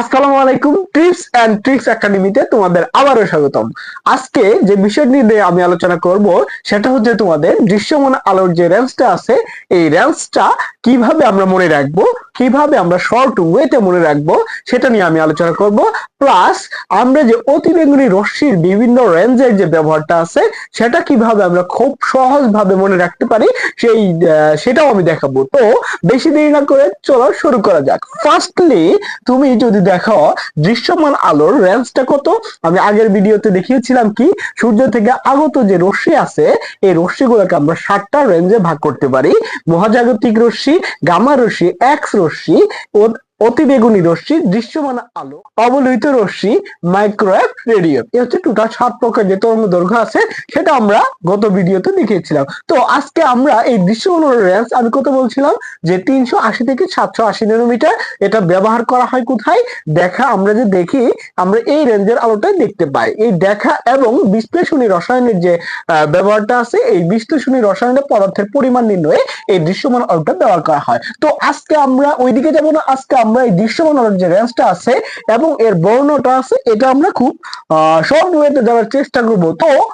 আসসালামু আলাইকুম tips and tricks একাডেমিতে তোমাদের আবারও স্বাগতম। আজকে যে বিষয় নিয়ে আমি আলোচনা করব, সেটা হচ্ছে তোমাদের দৃশ্যমান আলোর যে আছে, এই কীভাবে আমরা মনে কীভাবে আমরা শর্ট ওয়েতে মনে সেটা নিয়ে আমি আলোচনা করব। প্লাস আমরা যে অতিবেগুনি রশ্মির বিভিন্ন রেঞ্জের যে ব্যবহারটা আছে, সেটা কীভাবে আমরা খুব সহজভাবে মনে রাখতে পারি, সেই সেটাও আমি দেখাবো। তো বেশি দেরি না করে চলো শুরু করা যাক। ফার্স্টলি তুমি যদি দেখো, দৃশ্যমান আলোর রেঞ্জটা কত? আমি আগের ভিডিওতে দেখিয়েছিলাম কি, সূর্য থেকে আগত যে রশ্মি আছে, এই রশ্মিগুলোকে আমরা সাতটা রেঞ্জে ভাগ করতে পারি। মহাজাগতিক রশ্মি, গামা রশ্মি এক্স রশ্মি, ও অতিবেগুনি রশ্মি, দৃশ্যমান আলো, অবলোহিত রশ্মি মাইক্রোওয়েভ রেডিও এই হচ্ছে টোটাল সাত প্রকার যে তরঙ্গ দৈর্ঘ্য আছে, সেটা আমরা গত ভিডিওতে দেখিয়েছিলাম। তো আজকে আমরা এই দৃশ্যমান রেঞ্জ আমি কত বলছিলাম? যে তিনশো আশি থেকে সাতশো আশি ন্যানোমিটার এটা ব্যবহার করা হয় কোথায়? দেখা আমরা যে দেখি, আমরা এই রেঞ্জের আলোটাই দেখতে পাই। এই দেখা এবং বিশ্লেষণী রসায়নের যে ব্যবহারটা আছে, এই বিশ্লেষণী রসায়নের পদার্থের পরিমাণ নির্ণয়ে এই দৃশ্যমান আলোটা ব্যবহার করা হয়। তো আজকে আমরা ওইদিকে যাব না, আজকে আমরা এই দৃশ্যমান যে রেঞ্জটা আছে এবং এর বর্ণটা আছে, এটা আমরা খুব শর্ট ওয়েতে যাওয়ার চেষ্টা করব। তো,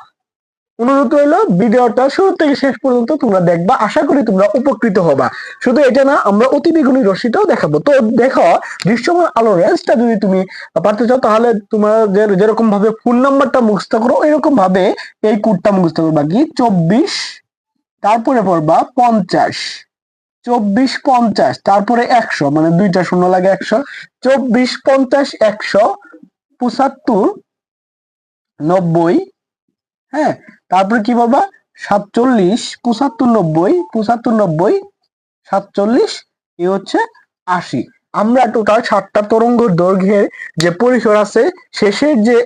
অনুরোধ রইল, ভিডিওটা শুরু থেকে শেষ পর্যন্ত তোমরা দেখবা, আশা করি তোমরা উপকৃত হবা। শুধু এটা না, আমরা অতি বেগুনি রশ্মিটাও দেখাবো। তো, দেখো, দৃশ্যমান আলো রেঞ্জটা যদি তুমি পারতে চাও, তাহলে তোমার যে- যেরকম ভাবে ফুল নাম্বারটা মুখস্থ করো, এরকম ভাবে এই কোডটা মুখস্থ করবা। কি চব্বিশ, তারপরে পড়বা পঞ্চাশ। চব্বিশ পঞ্চাশ, তারপরে একশো মানে দুইটা শূন্য লাগে একশো, চব্বিশ পঞ্চাশ, একশো, পঁচাত্তর, নব্বই হ্যাঁ তারপরে কি বলবা? সাতচল্লিশ, পঁচাত্তর, নব্বই পঁচাত্তর, নব্বই, সাতচল্লিশ, এ হচ্ছে আশি। আমরা টোটাল সাতটা তরঙ্গ দৈর্ঘ্যের যে পরিসর আছে, শেষের যে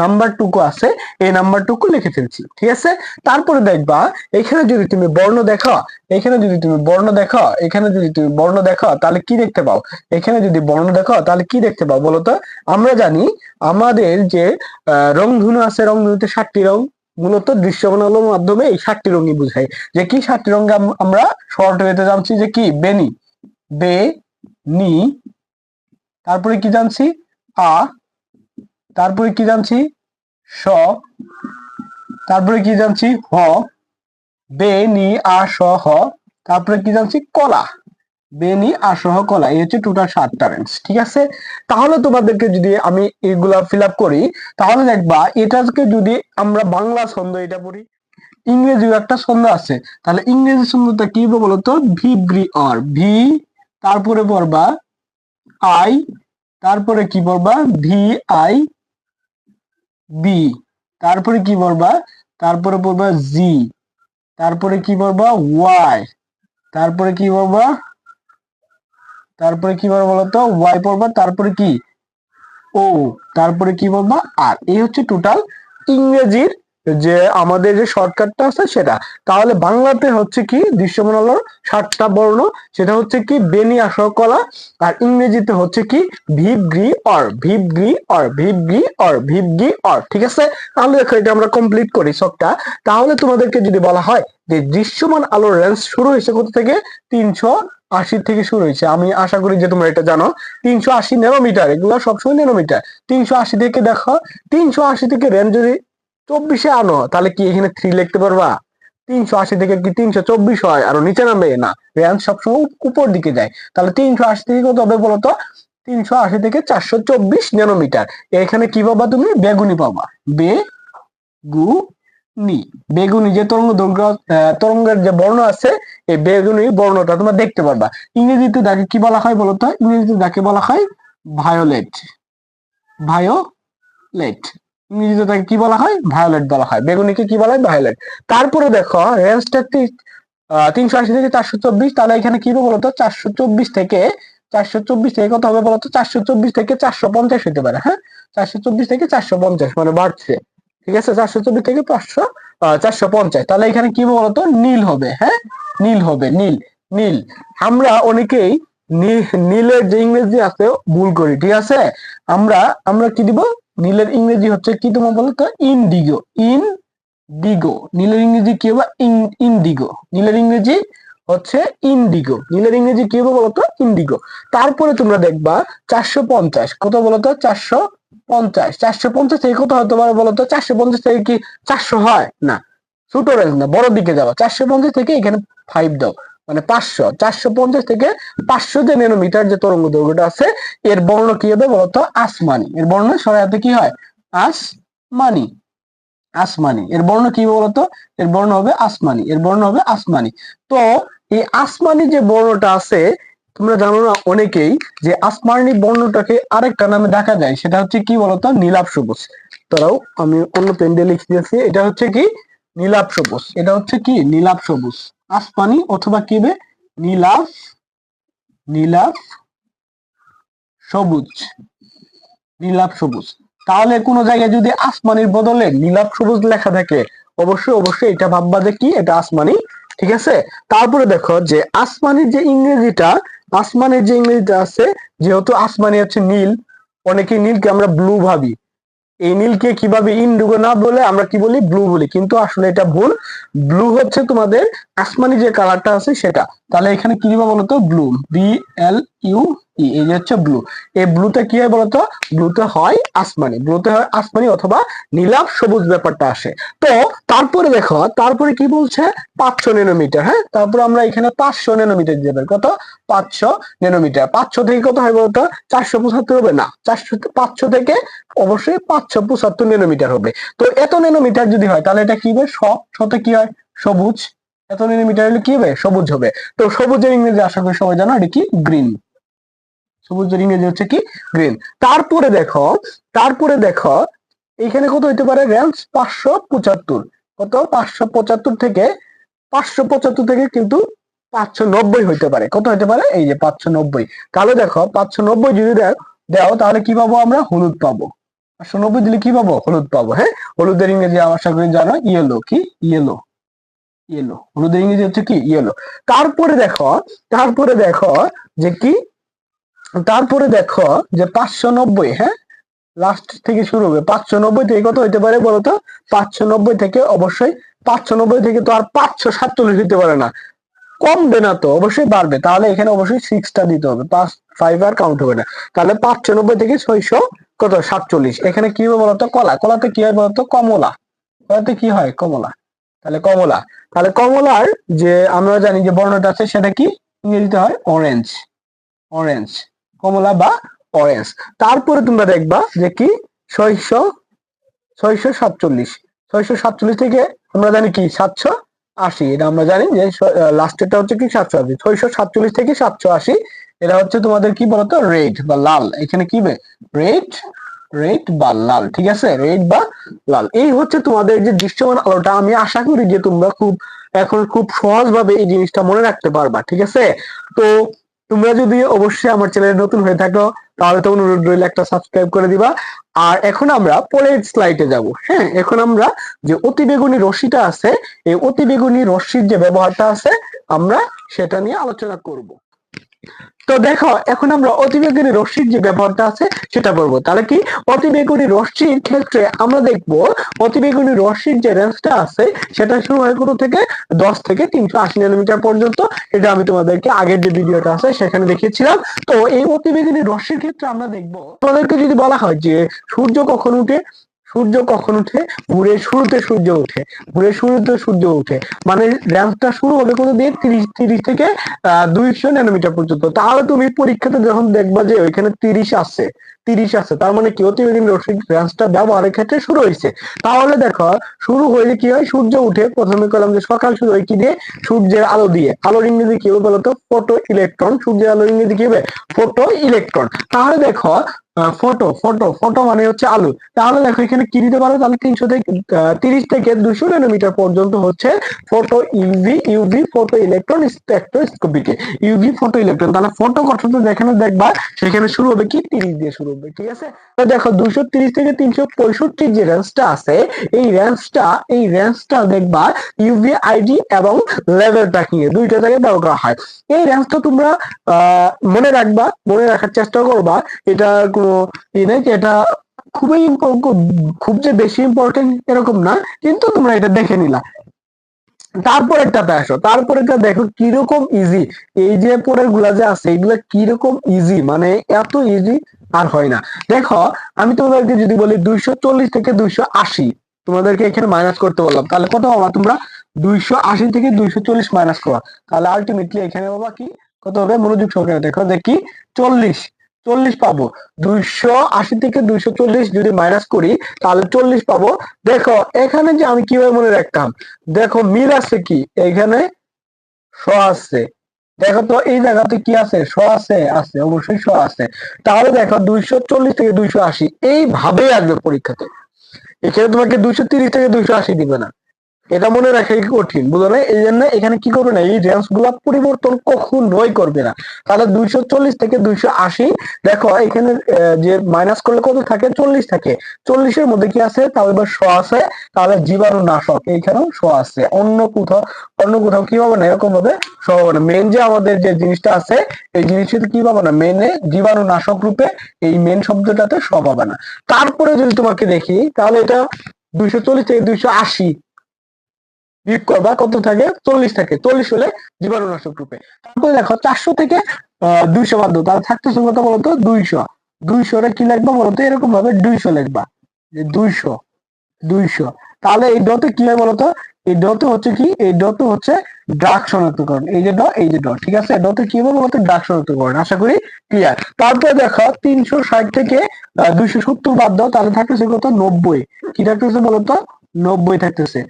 নাম্বারটুকু আছে, এই নাম্বারটুকু লিখে ফেলছি, ঠিক আছে? তারপরে দেখবা, এখানে যদি তুমি বর্ণ দেখো, এখানে যদি তুমি বর্ণ দেখো, এখানে যদি তুমি বর্ণ দেখো, তাহলে কি দেখতে পাও? এখানে যদি বর্ণ দেখো, তাহলে কি দেখতে পাও বলো তো? আমরা জানি আমাদের যে রংধনু আছে, রংধনুতে সাতটি রং, মূলত দৃশ্যমান আলোর মাধ্যমে এই সাতটি রঙই বোঝায়। যে কি সাতটি রঙ আমরা শর্ট ওয়েতে জানছি যে কি? বেনি, বে, নি, তারপরে কি জানছি? আ তারপরে কি জানছি? স। তারপরে কি জানছি? হ। বে, নি, আ, স, হ। তারপরে কি জানছি? কলা। বেনি আর সহ কলা। এই হচ্ছে টোটাল সাতটা রেঞ্জ ঠিক আছে? তাহলে তোমাদেরকে যদি আমি এগুলা ফিল আপ করি, তাহলে দেখবা এটাকে যদি আমরা বাংলা ছন্দ এটা পড়ি, ইংরেজিও একটা ছন্দ আছে, তাহলে ইংরেজি ছন্দটা কি বলতো? ভি ব্রি অর ভি, তারপরে পড়বা আই, তারপরে কি পড়বা? ভি, আই বি তারপরে কি বলবা? তারপরে বলবা জি তারপরে কি বলবা? ওয়াই তারপরে কি বলবা? তারপরে কি বলব বলতো? ওয়াই পড়বা তারপরে কি? ও তারপরে কি বলবা? আর এই হচ্ছে টোটাল ইংরেজির যে আমাদের যে শর্টকাটটা আছে সেটা। তাহলে বাংলাতে হচ্ছে কি দৃশ্যমান আলোর সাতটা বর্ণ, সেটা হচ্ছে কি বেনি আসর কলা, আর ইংরেজিতে হচ্ছে কি ভিপ গ্রি অর ভিপ গ্রি অর ভিপ গ্রি অর ভিপ গ্রি অর, ঠিক আছে? তাহলে দেখো এটা আমরা কমপ্লিট করি সবটা। তাহলে তোমাদেরকে যদি বলা হয় যে দৃশ্যমান আলোর রেঞ্জ শুরু হয়েছে কোথা থেকে? তিনশো আশি থেকে শুরু হয়েছে। আমি আশা করি যে তোমরা এটা জানো। তিনশো আশি ন্যানোমিটার এগুলো সবসময় ন্যানোমিটার তিনশো আশি থেকে দেখো। তিনশো আশি থেকে রেঞ্জ যদি চব্বিশে আনো, তাহলে কি এখানে থ্রি লিখতে পারবা? তিনশো আশি থেকে কি তিনশো চব্বিশ হয়? আর নিচে নামবে? না রেঞ্জ সবসময় উপর দিকে যায়। তাহলে তিনশো আশি থেকে কত হবে বলতো? তিনশো আশি থেকে চারশো চব্বিশ ন্যানোমিটার। এখানে কি পাবা তুমি? বেগুনি পাবা। বে গু নি বেগুনি যে তরঙ্গ দৈর্ঘ্য তরঙ্গের যে বর্ণ আছে, এই বেগুনি বর্ণটা তোমরা দেখতে পারবা। ইংরেজিতে তাকে কি বলা হয় বলতো? ইংরেজিতে তাকে বলা হয় ভায়োলেট ভায়োলেট ইংরেজিতে কি বলা হয়? ভায়োলেট বলা হয়। বেগুনিকে কি বলা হয়? ভায়োলেট তারপরে দেখো রেঞ্জটা তিনশো আশি থেকে চারশো চব্বিশ। তাহলে এখানে কি হবে বলতো? চারশো চব্বিশ থেকে, চারশো চব্বিশ থেকে কত হবে বলতো? চারশো চব্বিশ থেকে চারশো পঞ্চাশ হতে পারে হ্যাঁ? চারশো চব্বিশ থেকে চারশো পঞ্চাশ মানে বাড়ছে। ঠিক আছে? চারশো চব্বিশ থেকে পাঁচশো চারশো পঞ্চাশ। তাহলে এখানে কি বলতো? নীল হবে হ্যাঁ? নীল হবে, নীল নীল। আমরা অনেকেই নীলের যে ইংরেজি আছে, ভুল করি, ঠিক আছে? আমরা আমরা কি দিব? নীলের ইংরেজি হচ্ছে কি তোমার বলো তো? ইনডিগো। ইন ডিগো নীলের ইংরেজি কি হবে? ইন্ডিগো। নীলের ইংরেজি হচ্ছে ইন্ডিগো। নীলের ইংরেজি কি হবে বলতো ইন্ডিগো। তারপরে তোমরা দেখবা চারশো পঞ্চাশ। কত বলতো চারশো পঞ্চাশ। চারশো পঞ্চাশ থেকে কত হতে পারে বলতো চারশো পঞ্চাশ থেকে কি চারশো হয়? না। ছোট রেঞ্জ না, বড় দিকে যাবা। চারশো পঞ্চাশ থেকে এখানে ফাইভ দাও। মানে পাঁচশো, চারশো পঞ্চাশ থেকে পাঁচশো যে নেনোমিটার যে তরঙ্গ দৈর্ঘ্যটা আছে, এর বর্ণ কি হবে বলতো? আসমানি। এর বর্ণ সরাইতে কি হয়? আসমানি। আসমানি। এর বর্ণ কি বলতো? এর বর্ণ হবে আসমানি। এর বর্ণ হবে আসমানি। তো এই আসমানি যে বর্ণটা আছে, তোমরা জানো না অনেকেই যে আসমানি বর্ণটাকে আরেকটা নামে দেখা যায়, সেটা হচ্ছে কি বলতো? নীলাভ সবুজ। তারাও আমি অন্য পেন্ডে লিখে দিয়েছি, এটা হচ্ছে কি? নীলাভ সবুজ। এটা হচ্ছে কি? নীলাভ সবুজ। আসমানি অথবা কি হবে নীলাভ নীলাভ, সবুজ। নীলাভ, সবুজ। তাহলে কোন জায়গায় যদি আসমানির বদলে নীলাভ, সবুজ লেখা থাকে, অবশ্যই অবশ্যই এটা ভাববা যে কি? এটা আসমানি। ঠিক আছে? তারপরে দেখো যে আসমানির যে ইংরেজিটা, আসমানের যে ইংরেজিটা আছে, যেহেতু আসমানি হচ্ছে নীল, অনেকে নীলকে আমরা ব্লু ভাবি। এই নীলকে কীভাবে ইন্ডিগো না বলে আমরা কি বলি? ব্লু বলি। কিন্তু আসলে এটা ভুল। ব্লু হচ্ছে তোমাদের আসমানি যে কালারটা আছে সেটা। তাহলে এখানে কি দিবা বলতো? ব্লু বি এল ইউ এই যে হচ্ছে ব্লু এই ব্লুতে কি হয় বলতো? ব্লুতে হয় আসমানি। ব্লুতে হয় আসমানি অথবা নীলাভ সবুজ ব্যাপারটা আসে। তো তারপরে দেখো, তারপরে কি বলছে? পাঁচশো নেনোমিটার হ্যাঁ? তারপর আমরা এখানে পাঁচশো নেনোমিটার দেবে কত? পাঁচশো নেনোমিটার পাঁচশো থেকে কত হয় বলতো? চারশো পঁচাত্তর হবে? না, চারশো পাঁচশো থেকে অবশ্যই পাঁচশো পঁচাত্তর নেনোমিটার হবে। তো এত নেনোমিটার যদি হয়, তাহলে এটা কি হবে? শ শতে কি হয়? সবুজ। এত নেনোমিটার হলে কি হবে? সবুজ হবে। তো সবুজের ইংরেজি আশা করি সবাই জানো, এটা কি? গ্রিন সবুজের ইংরেজি হচ্ছে কি? গ্রিন তারপরে দেখো তারপরে দেখো, এখানে কত হইতে পারে? রেঞ্জ পাঁচশো পঁচাত্তর। কত? পাঁচশো পঁচাত্তর থেকে, পাঁচশো পঁচাত্তর থেকে কিন্তু পাঁচশো নব্বই হইতে পারে। কত হইতে পারে? এই যে পাঁচশো নব্বই। তাহলে দেখো, পাঁচশো নব্বই যদি দেও, তাহলে কি পাবো আমরা? হলুদ পাবো। পাঁচশো নব্বই দিলে কি পাবো? হলুদ পাবো হ্যাঁ? হলুদের ইংরেজি আশা করি জানো ইয়েলো কি? ইয়েলো ইয়েলো হলুদের ইংরেজি হচ্ছে কি? ইয়েলো তারপরে দেখো তারপরে দেখো যে কি? তারপরে দেখো যে পাঁচশো নব্বই হ্যাঁ? লাস্ট থেকে শুরু হবে। পাঁচশো নব্বই থেকে কত হইতে পারে বলতো? পাঁচশো নব্বই থেকে অবশ্যই পাঁচশো নব্বই থেকে তো আর পাঁচশো সাতচল্লিশ হইতে পারে না। কমবে না তো, অবশ্যই বাড়বে। তাহলে এখানে অবশ্যই সিক্সটা দিতে হবে। পাঁচ ফাইভ আর কাউন্ট হবে না। তাহলে পাঁচশো নব্বই থেকে ছয়শো কত? সাতচল্লিশ। এখানে কি হবে বলতো? কলা। কলাতে কি হয় বলতো? কমলা। কলাতে কি হয়? কমলা। তাহলে কমলা। তাহলে কমলার যে আমরা জানি যে বর্ণটা আছে, সেটা কি? ইংরেজিতে হয় অরেঞ্জ অরেঞ্জ কমলা বা অরেঞ্জ তারপরে তোমরা দেখবা যে কি? ছয়শো ছয়শো সাতচল্লিশ। ছয়শো সাতচল্লিশ থেকে আমরা জানি কি? সাতশো আশি। এটা আমরা জানি যে লাস্টেরটা হচ্ছে কি? সাতশো আশি। ছয়শো সাতচল্লিশ থেকে সাতশো আশি। এটা হচ্ছে তোমাদের কি বলতো? রেড বা লাল। এখানে কি রেড রেড বা লাল। ঠিক আছে? রেড বা লাল। এই হচ্ছে তোমাদের যে দৃশ্যমান আলোটা। আমি আশা করি যে তোমরা খুব এখন খুব সহজভাবে এই জিনিসটা মনে রাখতে পারবা। ঠিক আছে? তো তোমরা যদি অবশ্যই আমার চ্যানেলে নতুন হয়ে থাকো, তাহলে তো অনুরোধ রইল একটা সাবস্ক্রাইব করে দিবা। আর এখন আমরা পরের স্লাইডে যাব হ্যাঁ? এখন আমরা যে অতিবেগুনি রশ্মিটা আছে, এই অতিবেগুনি রশ্মির যে ব্যবহারটা আছে, আমরা সেটা নিয়ে আলোচনা করব। তো দেখো, এখন আমরা অতিবেগুনি রশ্মির যে ব্যবহারটা আছে, সেটা বলব। তাহলে কি? অতিবেগুনি রশ্মির ক্ষেত্রে আমরা দেখব, অতিবেগুনি রশ্মির যে রেঞ্জটা আছে, সেটা শুরু হয় কোথা থেকে? দশ থেকে তিনশো আশি নানোমিটার পর্যন্ত। এটা আমি তোমাদেরকে আগের যে ভিডিওটা আছে, সেখানে দেখিয়েছিলাম। তো এই অতিবেগুনি রশ্মির ক্ষেত্রে আমরা দেখব, তোমাদেরকে যদি বলা হয় যে সূর্য কখন উঠে? সূর্য কখন উঠে? ভোরের শুরুতে সূর্য উঠে। ভোরের শুরুতে সূর্য উঠে। মানে র্যাম্পটা শুরু হবে কোনো দিয়ে তিরিশ তিরিশ থেকে দুইশো ন্যানোমিটার পর্যন্ত। তাহলে তুমি পরীক্ষাতে যখন দেখবা যে ওইখানে তিরিশ আছে তিরিশ আছে, তার মানে কি? অতিবেগুনি রশ্মি রেঞ্জটা ব্যবহারের ক্ষেত্রে শুরু হয়েছে। তাহলে দেখো, শুরু হইলে কি হয়? সূর্য উঠে প্রথমে করলাম যে সকাল শুরু হয় কি দিয়ে? সূর্যের আলো দিয়ে। আলোর ইংরেজি কি হবে বলতো? ফটো ইলেকট্রন সূর্যের আলোর ইংরেজি কি হবে? ফটো ইলেকট্রন তাহলে দেখো ফটো ফটো ফটো মানে হচ্ছে আলু। তাহলে দেখো, এখানে কি দিতে পারো? তাহলে তিনশো থেকে তিরিশ থেকে দুশো ন্যানোমিটার পর্যন্ত হচ্ছে photo UV UV photo electron স্পেকট্রোস্কোপিকে UV photo electron তাহলে ফটো গঠন যেখানে দেখবা, সেখানে শুরু হবে কি? তিরিশ দিয়ে শুরু হবে ঠিক আছে? তো দেখো দুশো তিরিশ থেকে তিনশো পঁয়ষট্টি যে রেঞ্জটা আছে, এই রেঞ্জটা এই রেঞ্জটা দেখবা ইউভি আইডি এবং লেভেল ট্র্যাকিং এ দুইটা জায়গায় ব্যবহার করা হয়। এই রেঞ্জটা তোমরা মনে রাখবা, মনে রাখার চেষ্টা করবা, এটা কোনো ই নেই এটা খুবই খুব যে বেশি ইম্পর্টেন্ট এরকম না, কিন্তু তোমরা এটা দেখে নিলা। তারপরেরটাতে আসো তারপরেরটা দেখো কীরকম ইজি এই যে পরেরগুলা যে আছে, এগুলা কীরকম ইজি মানে এত ইজি আর হয় না। দেখো, আমি তোমাদেরকে যদি বলি দুইশো চল্লিশ থেকে দুইশো আশি, তোমাদেরকে এখানে মাইনাস করতে বললাম। তাহলে কত পাবা তোমরা? দুইশো আশি থেকে দুইশো চল্লিশ মাইনাস করো তাহলে আলটিমেটলি এখানে বাবা কি? কত হবে? মনোযোগ সহকারে দেখো, দেখি, চল্লিশ। চল্লিশ পাবো। দুইশো আশি থেকে দুইশো চল্লিশ যদি মাইনাস করি, তাহলে চল্লিশ পাবো। দেখো, এখানে যে আমি কীভাবে মনে রাখতাম? দেখো, মিল আছে কি? এখানে স আছে। দেখো তো, এই জায়গাতে কি আছে? শ আছে আছে, অবশ্যই শ আছে। তাহলে দেখো, দুইশো চল্লিশ থেকে দুইশো আশি, এইভাবেই আসবে পরীক্ষাতে। এখানে তোমাকে দুইশো তিরিশ থেকে দুইশো আশি দিবে না। এটা মনে রাখা কঠিন বুঝলো না এই জন্য এখানে কি করবে না, এই রেঞ্জগুলা পরিবর্তন কখনোই করবে না। তাহলে দুইশো চল্লিশ থেকে দুইশো আশি, দেখো এখানে যে মাইনাস করলে কত থাকে? চল্লিশ থাকে। চল্লিশের মধ্যে কি আছে? তাহলে এবার শ আছে। তাহলে জীবাণু নাশক, এইখানেও শ আছে। অন্য কোথাও অন্য কোথাও কি পাবো না? এরকম ভাবে শ পাবো না। মেন যে আমাদের যে জিনিসটা আছে, এই জিনিসটা কি পাবো না? মেনে জীবাণু নাশক রূপে এই মেন শব্দটাতে শ পাবে না। তারপরে যদি তোমাকে দেখি, তাহলে এটা দুইশো চল্লিশ থেকে দুইশো আশি বিয়োগ করবা কত থাকে? চল্লিশ থাকে। চল্লিশ হলে জীবাণুনাশক রূপে। তারপরে দেখো চারশো থেকে দুইশো বাদ দাও, তাহলে থাকতেছে কত বলতো দুইশো। দুইশোরে কি লিখবা বলতো? এরকম ভাবে দুইশো লিখবা যে দুইশো দুইশো। তাহলে এই ডতে কি হয় বলতো? এই ডতে হচ্ছে কি? এই ডতে হচ্ছে ড্রাগ শনাক্তকরণ। এই যে ড এই যে ড ঠিক আছে? ডতে কি হবে বলতো? ড্রাগ শনাক্তকরণ। আশা করি ক্লিয়ার তারপরে দেখো তিনশো ষাট থেকে দুইশো সত্তর বাদ দাও। তাহলে থাকতেছে কত? নব্বই। কি থাকতেছে বলতো? নব্বই থাকতেছে।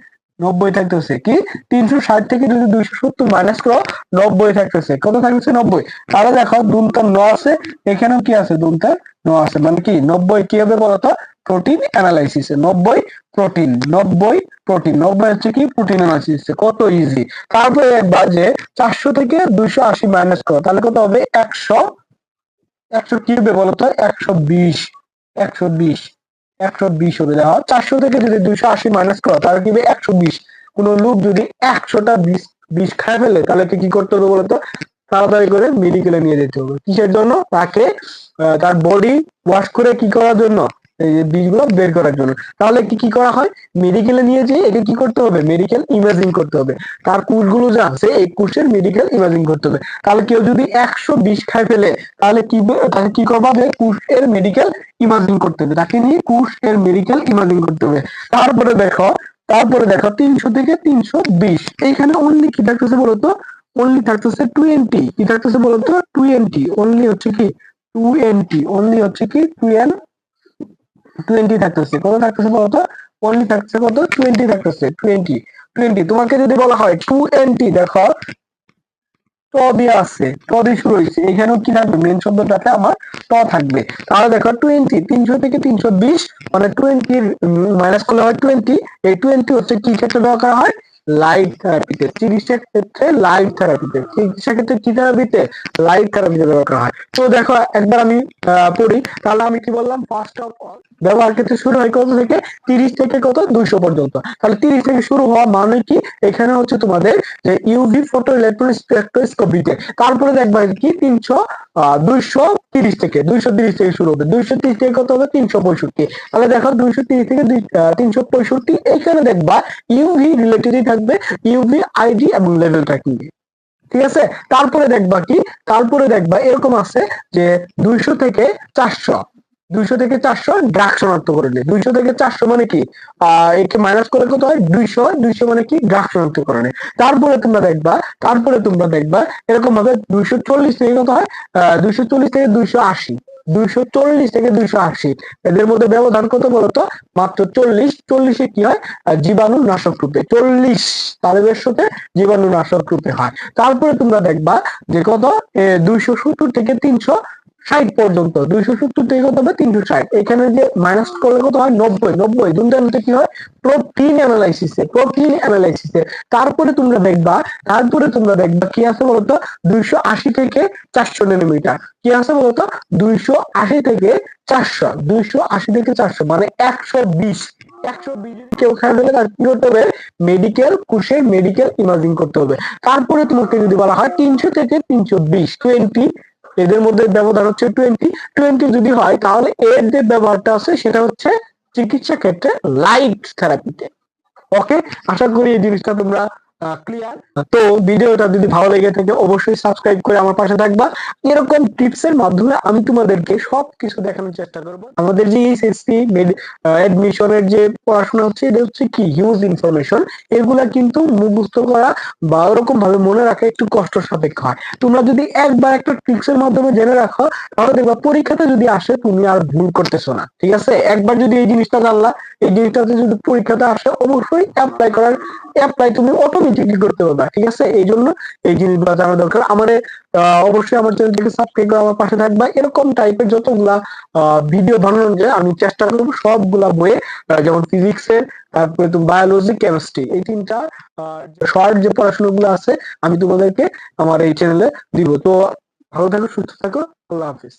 নব্বই থাকতেছে, কি? তিনশো ষাট থেকে যদি দুইশো সত্তর মাইনাস করো, নব্বই থাকতেছে। কত থাকতেছে? নব্বই। তাহলে দেখো দুনতার ন আছে, এখানেও কি আছে? দুনতার ন আছে। মানে কি? নব্বই কি হবে বলতো? প্রোটিন অ্যানালাইসিস নব্বই প্রোটিন নব্বই প্রোটিন নব্বই হচ্ছে কি? প্রোটিন অ্যানালাইসিস কত ইজি তারপরে যে, চারশো থেকে দুইশো আশি মাইনাস করো। তাহলে কত হবে? একশো। একশো কি হবে বলতো? একশো বিশ। একশো বিশ। একশো বিশ হবে দেখো চারশো থেকে যদি দুইশো আশি মাইনাস করো, তাহলে কি একশো বিশ। কোন লোক যদি একশোটা বিষ বিষ খায় ফেলে, তাহলে কি করতে হবে বলতো? তাড়াতাড়ি করে মেডিকেলে নিয়ে যেতে হবে। কিসের জন্য? তাকে তার বডি ওয়াশ করে কি করার জন্য? এই বীজগুলো বের করার জন্য। তাহলে কি কি করা হয়? মেডিকেলে নিয়ে যেয়ে একে কি করতে হবে? মেডিকেল ইমেজিং করতে হবে। তার কোষগুলো যা আছে, এই কোষের মেডিকেল ইমেজিং করতে হবে। তাহলে কেউ যদি একশো বিষ খায় ফেলে, তাহলে কি তাকে কি করবা যে কোষ এর মেডিকেল ইমাজিং করতে হবে। তাকে নিয়ে কোষ এর মেডিকেল ইমাজিং করতে হবে। তারপরে দেখো তারপরে দেখো, তিনশো থেকে তিনশো বিশ এইখানে অনলি কি থাকতেছে বলতো? অনলি থাকতেছে টোয়েন্টি কি থাকতেছে বলতো? টোয়েন্টি অনলি হচ্ছে কি? টোয়েন্টি অনলি হচ্ছে কি? টুয়েন টোয়েন্টি থাকতেছে কত থাকতেছে বলতো অনলি থাকতেছে কত? টোয়েন্টি থাকতেছে টোয়েন্টি টোয়েন্টি তোমাকে যদি বলা হয় টু এনটি দেখো, টবি আছে, টবি শুরু হয়েছে। এখানেও কি থাকবে? মেন শব্দটাতে আমার ট থাকবে। তাহলে দেখো টোয়েন্টি তিনশো থেকে তিনশো বিশ মানে টোয়েন্টি মাইনাস করলে হয় টোয়েন্টি এই টোয়েন্টি হচ্ছে কি ক্ষেত্রে ব্যবহার করা হয়? লাইট থেরাপিতে চিকিৎসার ক্ষেত্রে লাইট থেরাপিতে চিকিৎসা ক্ষেত্রে কি থেরাপিতে লাইট থেরাপিতে ব্যবহার হয়। তো দেখো, একবার আমি পড়ি, তাহলে আমি কি বললাম? ফার্স্ট অফ অল ব্যবহার ক্ষেত্রে শুরু হয় কত থেকে? তিরিশ থেকে কত? দুইশো পর্যন্ত। তাহলে তিরিশ থেকে শুরু হওয়া মানে কি? এখানে হচ্ছে তোমাদের যে ইউভি ফটো ইলেকট্রন স্পেকট্রোস্কোপিতে তারপরে দেখবা কি? তিনশো দুইশো তিরিশ থেকে। দুইশো তিরিশ থেকে শুরু হবে। দুইশো তিরিশ থেকে কত হবে? তিনশো পঁয়ষট্টি। তাহলে দেখো, দুইশো তিরিশ থেকে তিনশো পঁয়ষট্টি। এখানে দেখবা ইউভি রিলেটেডই থাকবে ইউভি আইডি এবং লেভেল ট্র্যাকিং ঠিক আছে? তারপরে দেখবা কি? তারপরে দেখবা এরকম আছে যে দুইশো থেকে চারশো। দুইশো থেকে চারশো ড্রাগ শনাক্ত করলে দুইশো থেকে চারশো মানে কি? আহ, একে মাইনাস করে কত হয়? দুইশো। দুইশো মানে কি? ড্রাগ শনাক্তকরণে তারপরে তোমরা দেখবা, তারপরে তোমরা দেখবা এরকম ভাবে দুইশো চল্লিশ থেকে কত হয়? আহ, দুইশো চল্লিশ থেকে দুইশো আশি। দুইশো চল্লিশ থেকে দুইশো আশি। এদের মধ্যে ব্যবধান কত বলতো? মাত্র চল্লিশ। চল্লিশে কি হয়? জীবাণু নাশক রূপে। চল্লিশ তালেবের সাথে জীবাণু নাশক রূপে হয়। তারপরে তোমরা দেখবা যে কত? দুইশো সত্তর থেকে তিনশো ষাট পর্যন্ত, দুইশো সত্তর থেকে কত হবে? তিনশো ষাট। এখানে যে মাইনাস করলে কত হয়? নব্বই। নব্বই দুটার কি হয়? প্রোটিন অ্যানালাইসিসে প্রোটিন অ্যানালাইসিসে তারপরে তোমরা দেখবা, তারপরে তোমরা দেখবা কি আছে বলতো? দুইশো আশি থেকে চারশো ন্যানোমিটার কি আছে বলতো? দুইশো আশি থেকে চারশো। দুইশো আশি থেকে চারশো মানে একশো বিশ। একশো কেউ খায় ফেলে তার কি করতে হবে? মেডিকেল কোষের মেডিকেল ইমাজিং করতে হবে। তারপরে তোমাকে যদি বলা হয়, তিনশো থেকে তিনশো বিশ টোয়েন্টি এদের মধ্যে ব্যবধান হচ্ছে টোয়েন্টি টোয়েন্টি যদি হয় তাহলে এর যে ব্যবহারটা আছে সেটা হচ্ছে চিকিৎসা ক্ষেত্রে লাইট থেরাপিতে ওকে আশা করি এই জিনিসটা তোমরা ক্লিয়ার তো ভিডিওটা যদি ভালো লেগে থাকে, অবশ্যই সাবস্ক্রাইব করে আমার পাশে থাকবা। এরকম টিপস এর মাধ্যমে আমি তোমাদেরকে সবকিছু দেখানোর চেষ্টা করব। আমাদের যে এইচএসসি এডমিশনের যে পড়াশোনা হচ্ছে, এটা হচ্ছে কি? হিউজ ইনফরমেশন এগুলা কিন্তু মুখস্থ করা বা ওরকম ভাবে মনে রাখা একটু কষ্ট সাপেক্ষ হয়। তোমরা যদি একবার একটা টিপস এর মাধ্যমে জেনে রাখো, তাহলে দেখবা পরীক্ষাতে যদি আসে, তুমি আর ভুল করতেছো না। ঠিক আছে? একবার যদি এই জিনিসটা জানলা, এই জিনিসটাতে যদি পরীক্ষাতে আসে, অবশ্যই অ্যাপ্লাই করার অ্যাপ্লাই তুমি অটোমেটিকলি করতে পারবা ঠিক আছে? এই জন্য এই জিনিসগুলো জানা দরকার। আমাদের অবশ্যই আমার চ্যানেলটিকে সাবস্ক্রাইব করে আমার পাশে থাকবা। এরকম টাইপের যতগুলা ভিডিও বানানোর যে আমি চেষ্টা করব সবগুলা বইয়ে যেমন ফিজিক্সের তারপরে তুমি বায়োলজি কেমিস্ট্রি এই তিনটা শর্ট যে পড়াশোনাগুলো আছে, আমি তোমাদেরকে আমার এই চ্যানেলে দিব। তো ভালো থাকো, সুস্থ থাকো, আল্লাহ হাফিজ।